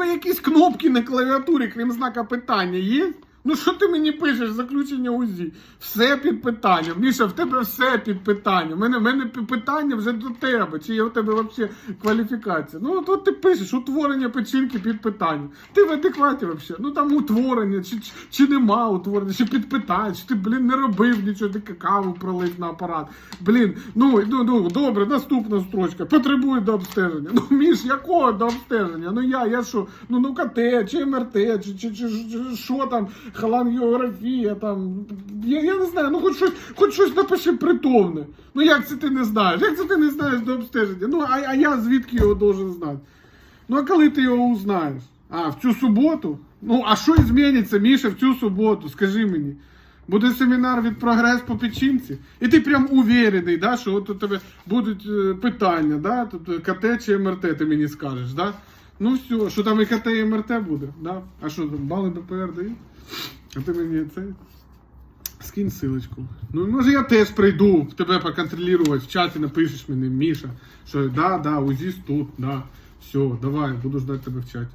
тебе якісь кнопки на клавіатурі, крім знака питання, є? Ну що ти мені пишеш, заключення УЗІ? Все під питанням. Міша, в тебе все під питанням. У мене, в мене питання вже до тебе. Чи є у тебе взагалі кваліфікація? Ну, от, от ти пишеш утворення печінки під питанням. Ти в адекваті взагалі. Ну там утворення, чи, чи, чи нема утворення, чи під питання, чи ти, блін, не робив нічого, ти каву пролив на апарат. Блін, ну, ну, ну добре, наступна строчка. Потребує до обстеження. Ну, Міш, якого до обстеження? Ну я, я що? Ну, ну КТ, чи МРТ, чи, чи, чи, чи що там, халангіографія, там. Я, я не знаю, ну хоч щось, хоч щось напиши притомне. Ну як це ти не знаєш? Як це ти не знаєш до обстеження? Ну, а, а я звідки його должен знати? Ну, а коли ти його узнаєш? А, в цю суботу? Ну, а що зміниться, Міша, в цю суботу? Скажи мені. Буде семінар від прогрес по печінці, і ти прям уверений, да, що от у тебе будуть е, питання, да, тобто КТ чи МРТ, ти мені скажеш, да? Ну все, що там і КТ, і МРТ буде, да? А що там, бали БПР дають? А ти мені це. Скинь силочку. Ну, може я теж прийду тебе поконтролювати, в чаті напишеш мені, Міша, що да, да, УЗІС тут, да. Все, давай, буду ждати тебе в чаті.